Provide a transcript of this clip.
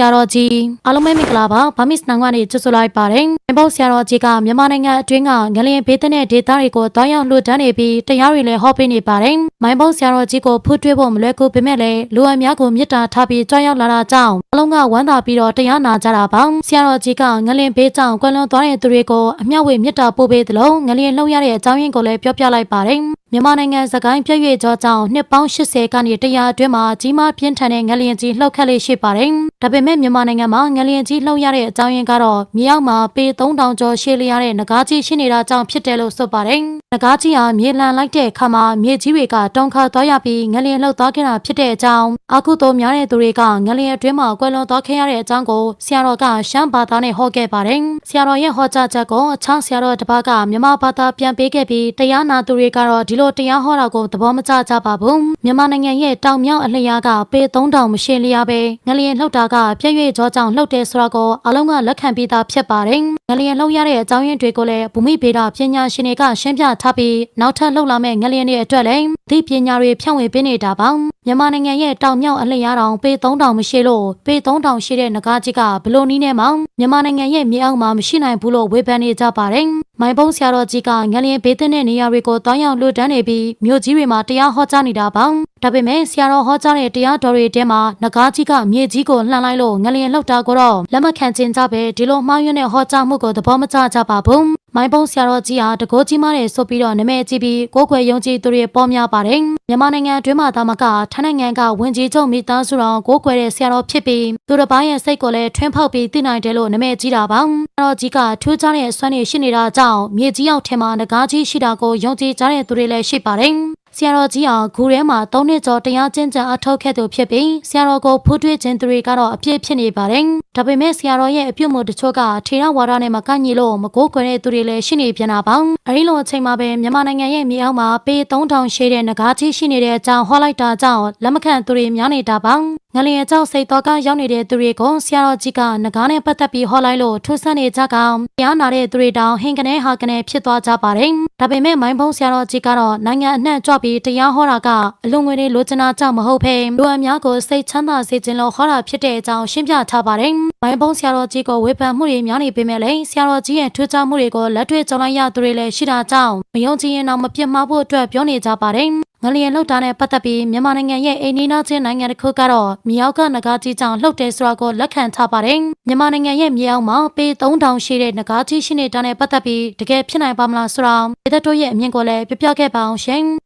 ရာတော်ကြီးအားလုံးပဲမင်္ဂလာပါဗာမစ်နန်ကနေကြိုဆိုလိုက်ပါတယ်မိုင်းဘုံဆရာတော်ကြီးကမြန်မာနိုင်ငံအတွင်းကငလျင်ဘေးတဲ့ဒေသတွေကိုတွားရောက်လှူဒန်းနေပြီးတရားတွေလည်းဟောပေးနေပါတယ်မိုင်းဘုံဆရာတော်ကြီးကိုဖူးထွေးဖို့မလွယ်ကူပေမဲ့လည်းလူအများကိုမေတ္တာထားပြီးကြွရောက်လာတာကြောင့်အလုံးကဝမ်းသာပြီးတော့တရားနာကြတာပါဆရာတော်ကြီးကငလျင်ဘေးကြောင့်ကွယ်လွန်သွားတဲ့သူတွေကိုအမျှဝေမေတ္တာပို့ပေးသလိုငလျင်လှုပ်ရတဲ့အကြောင်းရင်းကိုလည်းပြောပြလိုက်ပါတယ်မြန်မာနိုင်ငံစကိုင်းပြည့်ရွေ့ကြောကြောင့်နှစ်ပေါင်း80ကနေ100အတွင်းမှာကြီးမားပြင်းထန်တဲ့ငလျင်ကြီးလှုပ်ခတ်လေးရှိပါတယ်။ဒါပေမဲ့မြန်မာနိုင်ငံမှာငလျင်ကြီးလှုပ်ရတဲ့အကြောင်းရင်းကတော့မြေအောက်မှာပေ3000ကျော်ရှည်လျားတဲ့ငကားကြီးရှိနေတာကြောင့်ဖြစ်တယ်လို့ဆိုပါတယ်။ငကားကြီးဟာမြေလန်လိုက်တဲ့အခါမှာမြေကြီးတွေကတုန်ခါသွားရပြီးငလျင်လှုပ်သွားခဲ့တာဖြစ်တဲ့အကြောင်းအခုတော့များတဲ့သူတွေကငလျင်အတွင်းမှာကွယ်လွန်သွားခဲ့ရတဲ့အကြောင်းကိုဆရာတော်ကရှမ်းဘာသာနဲ့ဟောခဲ့ပါတယ်။ဆရာတော်ရဲ့ဟောကြားချက်ကိုအခြားဆရာတော်တစ်ပါးကမြန်မာဘာသာပြန်ပေးခဲ့ပြီးတရားနာသူတွေကတော့ဒီလိုတရားဟောတာကိုသဘောမကျကြပါဘူးမြန်မာနိုင်ငံရဲ့တောင်မြောက်အလျားကပေ3000မရှည်လျားပဲငလျင်လှုပ်တာကပြည့်ရွေ့ကြောကြောင့်လှုပ်တယ်ဆိုတာကိုအလုံးကလက်ခံပြီးသားဖြစ်ပါတယ်ငလျင်လှုပ်ရတဲ့အကြောင်းရင်းတွေကိုလည်းဘူမိဗေဒပညာရှင်တွေကရှင်းပြထားပြီးနောက်ထပ်လှုပ်လာမဲ့ငလျင်တွေအတွက်လည်းဒီပညာတွေဖြန့်ဝေပေးနေတာပါ မြန်မာနိုင်ငံရဲ့တောင်မြောက်အလျားတောင်ပေ3000မရှည်လို့ပေ3000ရှိတဲ့ငကားကြီးကဘလို့နီးနဲ့မှမြန်မာနိုင်ငံရဲ့မြေအောက်မှာမရှိနိုင်ဘူးလို့ဝေဖန်နေကြပါတယ်မိုင်ဘုံဆရာတော်ကြီးကငလျင်ဘေးသင့်တဲ့နေရာတွေကိုတောင်းရောက်လွတ်တန်းနေပြီးမြို့ကြီးတွေမှာတရားဟောကြားနေတာပါဒါပေမဲ့ဆရာတော်ဟောကြားတဲ့တရားတော်တွေထဲမှာငကားကြီးကမြေကြီးကိုလှန်လိုက်လို့ငလျင်လောက်တာကိုတော့လက်မခံခြင်းကြပဲဒီလိုမှားယွင်းတဲ့ဟောကြားမှုကိုသဘောမကျကြပါဘူး မိုင်းပုံဆရာတော်ကြီးဟာတကိုးကြီးမားတယ်ဆိုပြီးတော့နာမည်ကြီးပြီးကိုယ်ခွေယုံကြည်သူတွေပေါ်များပါတယ်မြန်မာနိုင်ငံအတွင်းမှာဒါမကထိုင်းနိုင်ငံကဝင်ကြီးချုပ်မိသားစုတော်ကိုယ်ခွေတဲ့ဆရာတော်ဖြစ်ပြီးသူတစ်ပိုင်းရဲ့စိတ်ကိုလည်းထွန်းဖောက်ပြီးသိနိုင်တယ်လို့နာမည်ကြီးတာပါဆရာတော်ကြီးကထူးခြားတဲ့အစွမ်းရည်ရှိနေတာကြောင့်မြေကြီးရောက်ထဲမှာငကားကြီးရှိတာကိုယုံကြည်ကြတဲ့သူတွေလည်းရှိပါတယ် ဆရာတော်ကြီးဟာဂူထဲမှာ၃နှစ်ကျော်တရားကျင့်ကြံအထောက်ခဲ့သူဖြစ်ပြီးဆရာတော်ကိုဖူးထွေးခြင်းသူတွေကတော့အပြည့်ဖြစ်နေပါတယ်။ဒါပေမဲ့ဆရာတော်ရဲ့အပြုတ်မှုတချို့ကထေရဝါဒနဲ့မကန့်ညီလို့မကိုးကွယ်တဲ့သူတွေလည်းရှိနေပြန်တာပါ။အဲဒီလိုအချိန်မှာပဲမြန်မာနိုင်ငံရဲ့မြေအောက်မှာပေ3000ရှိတဲ့ငကားကြီးရှိနေတဲ့အကြောင်းဟောလိုက်တာကြောင့်လက်မခံသူတွေများနေတာပါ။ငလျင်ကြောင့်စိတ်တော်ကရောက်နေတဲ့သူတွေကိုဆရာတော်ကြီးကငကားနဲ့ပတ်သက်ပြီးဟောလိုက်လို့ထူးဆန်းနေကြကောင်တရားနာတဲ့သူတွေတောင်ဟင်ကနေဟာကနေဖြစ်သွားကြပါတယ်။ဒါပေမဲ့မိုင်းဖုံးဆရာတော်ကြီးကတော့နိုင်ငံအနှံ့ကြွပြီးတရားဟောတာကအလွန်ငွေတွေလိုချင်တာကြောင့်မဟုတ်ဘဲလူအများကိုစိတ်ချမ်းသာစေခြင်းလို့ဟောတာဖြစ်တဲ့အကြောင်းရှင်းပြထားပါတယ်။မိုင်းဖုံးဆရာတော်ကြီးကိုဝေဖန်မှုတွေများနေပေမဲ့လည်းဆရာတော်ကြီးရဲ့ထူးခြားမှုတွေကိုလက်တွေ့ကြုံလိုက်ရသူတွေလည်းရှိတာကြောင့်မယုံကြည်ရင်တော့မပြတ်မှားဖို့အတွက်ပြောနေကြပါတယ်။ ငလျင်လှုပ်တာနဲ့ပတ်သက်ပြီးမြန်မာနိုင်ငံရဲ့အိန္ဒိယချင်းနိုင်ငံတစ်ခုကတော့မြေအောက်ကငကားကြီးကြောင့်လှုပ်တယ်ဆိုတာကိုလက်ခံထားပါတယ်။မြန်မာနိုင်ငံရဲ့မြေအောက်မှာပေ3000ရှိတဲ့ငကားကြီးရှိနေတာနဲ့ပတ်သက်ပြီးတကယ်ဖြစ်နိုင်ပါမလားဆိုတာဒီသက်တို့ရဲ့အမြင်ကိုလည်းပြပြခဲ့ပါအောင်ရှင်။